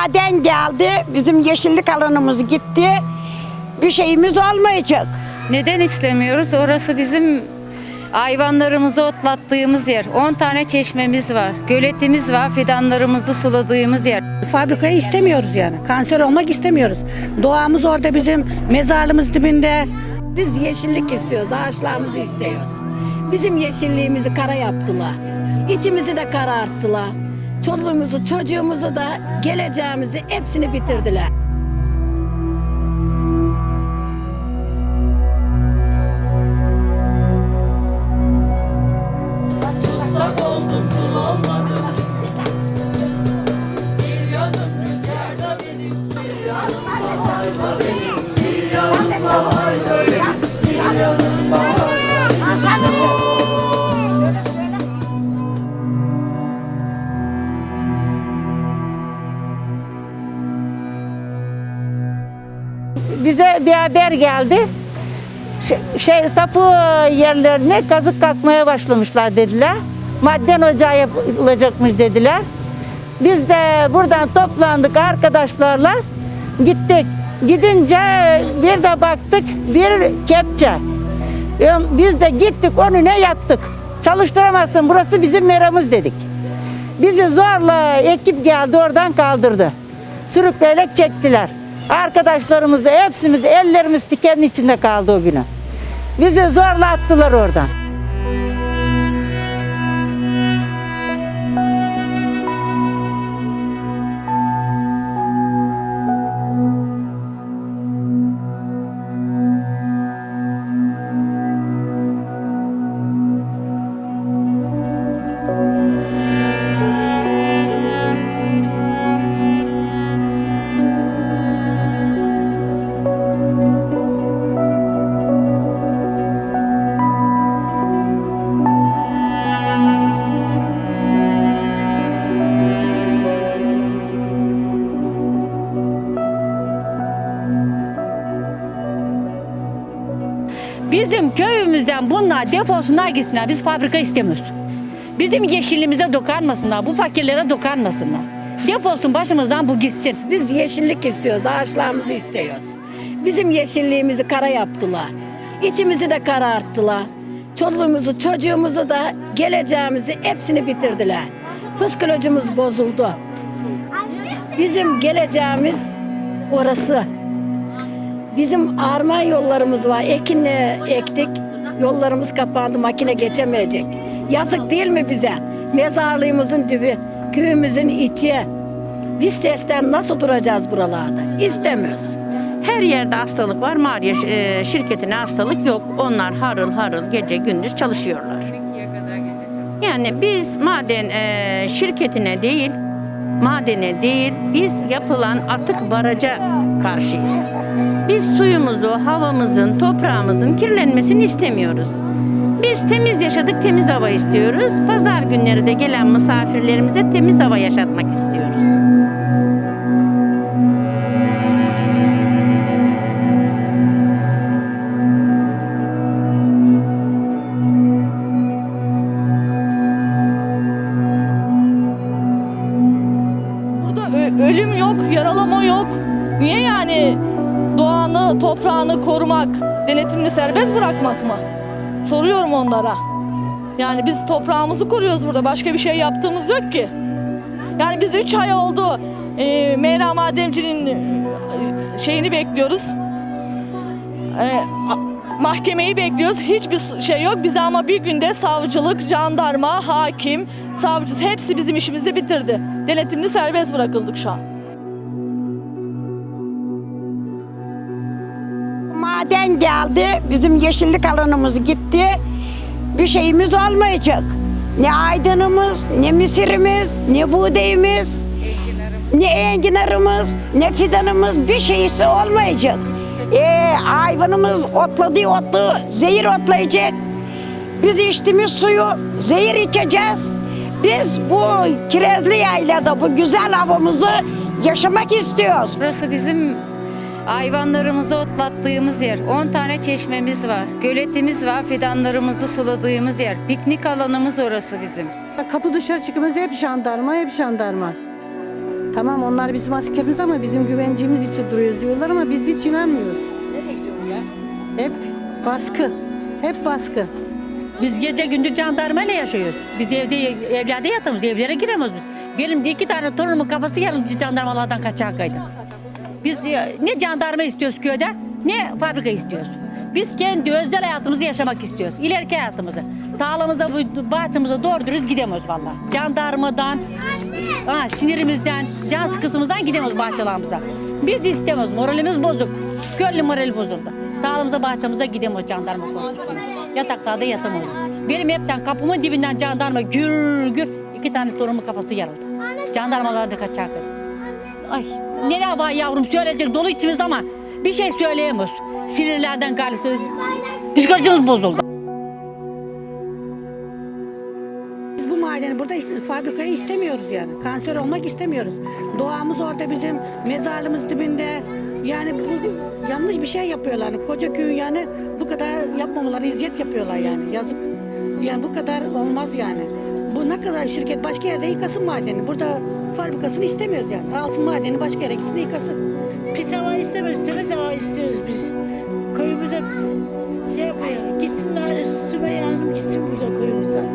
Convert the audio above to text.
Maden geldi, bizim yeşillik alanımız gitti. Bir şeyimiz olmayacak. Neden istemiyoruz? Orası bizim hayvanlarımızı otlattığımız yer. 10 tane çeşmemiz var. Göletimiz var. Fidanlarımızı suladığımız yer. Fabrikayı istemiyoruz yani. Kanser olmak istemiyoruz. Doğamız orada bizim mezarlığımız dibinde. Biz yeşillik istiyoruz, ağaçlarımızı istiyoruz. Bizim yeşilliğimizi kara yaptılar. İçimizi de kararttılar. Çoluğumuzu, çocuğumuzu da geleceğimizi hepsini bitirdiler. Bir haber geldi. Şey, şey tapu yerlerine kazık kalkmaya başlamışlar dediler. Maden ocağı yapılacakmış dediler. Biz de buradan toplandık arkadaşlarla gittik. Gidince bir de baktık bir kepçe. Biz de gittik önüne yattık. Çalıştıramazsın burası bizim meramız dedik. Bizi zorla ekip geldi oradan kaldırdı. Sürükleyerek çektiler. Arkadaşlarımız da hepsimiz ellerimiz dikenin içinde kaldı o günü. Bizi zorla attılar oradan. Bizim köyümüzden bunlar deposunlar gitsinler. Biz fabrika istemiyoruz. Bizim yeşilliğimize dokanmasınlar. Bu fakirlere dokanmasınlar. Deposun başımızdan bu gitsin. Biz yeşillik istiyoruz, ağaçlarımızı istiyoruz. Bizim yeşilliğimizi kara yaptılar. İçimizi de kararttılar. Çoluğumuzu, çocuğumuzu da geleceğimizi hepsini bitirdiler. Psikolojimiz bozuldu. Bizim geleceğimiz orası. Bizim arman yollarımız var. Ekinle ektik. Yollarımız kapandı. Makine geçemeyecek. Yazık değil mi bize? Mezarlığımızın dibi, köyümüzün içi. Biz sesten nasıl duracağız buralarda? İstemiyoruz. Her yerde hastalık var. Mariye e, şirketine hastalık yok. Onlar harıl harıl gece gündüz çalışıyorlar. Yani biz maden e, şirketine değil, madene değil, biz yapılan atık baraja karşıyız. Biz suyumuzu, havamızın, toprağımızın kirlenmesini istemiyoruz. Biz temiz yaşadık, temiz hava istiyoruz. Pazar günleri de gelen misafirlerimize temiz hava yaşatmak istiyoruz. Toprağını korumak, denetimli serbest bırakmak mı? Soruyorum onlara. Yani biz toprağımızı koruyoruz burada. Başka bir şey yaptığımız yok ki. Yani biz 3 ay oldu. E, Meyra Mademci'nin e, şeyini bekliyoruz. E, mahkemeyi bekliyoruz. Hiçbir şey yok. Bize ama bir günde savcılık, jandarma, hakim, savcı hepsi bizim işimizi bitirdi. Denetimli serbest bırakıldık şu an. Maden geldi, bizim yeşillik alanımız gitti. Bir şeyimiz olmayacak. Ne aydınımız, ne misirimiz, ne buğdayımız, ne enginarımız, ne fidanımız bir şeysi olmayacak. Ee, hayvanımız otladığı otlu zehir otlayacak. Biz içtiğimiz suyu zehir içeceğiz. Biz bu kirezli yaylada bu güzel havamızı yaşamak istiyoruz. Burası bizim hayvanlarımızı otlattığımız yer. 10 tane çeşmemiz var. Göletimiz var. Fidanlarımızı suladığımız yer. Piknik alanımız orası bizim. Kapı dışarı çıkımız hep jandarma, hep jandarma. Tamam onlar bizim askerimiz ama bizim güvencimiz için duruyoruz diyorlar ama biz hiç inanmıyoruz. Hep baskı. Hep baskı. Biz gece gündüz jandarmayla yaşıyoruz. Biz evde evlerde yatamıyoruz. Evlere giremiyoruz biz. Benim iki tane torunumun kafası yarıldı jandarmalardan kaçağa kaydı. Biz e, ne jandarma istiyoruz köyde ne fabrika istiyoruz. Biz kendi özel hayatımızı yaşamak istiyoruz. İleriki hayatımızı. Tarlamıza, bahçemize doğru dürüst gidemiyoruz valla. Jandarmadan, ha, sinirimizden, can sıkısımızdan gidemiyoruz bahçelerimize. Biz istemiyoruz. Moralimiz bozuk. Köylü morali bozuldu. Tarlamıza, bahçemize gidemiyoruz jandarma korkusundan. Yataklarda yatamıyoruz. Benim hepten kapımın dibinden jandarma gür gür iki tane torunumun kafası yarıldı. Jandarmalar da kaçar. Ay ne var yavrum söyleyecek dolu içimiz ama bir şey söyleyemiyoruz. Sinirlerden galiba psikolojimiz bozuldu. Biz bu mahalleni burada fabrikayı istemiyoruz yani. Kanser olmak istemiyoruz. Doğamız orada bizim mezarlığımız dibinde. Yani bu yanlış bir şey yapıyorlar. Koca köyü yani bu kadar yapmamaları eziyet yapıyorlar yani. Yazık. Yani bu kadar olmaz yani. Bu ne kadar şirket başka yerde yıkasın madeni. Burada fabrikasını istemiyoruz yani. Alsın madeni başka yere gitsin yıkasın. Pis hava istemez, temiz hava istiyoruz biz. Köyümüze şey yapıyor, gitsinler Sümeyye Hanım gitsin burada köyümüzden.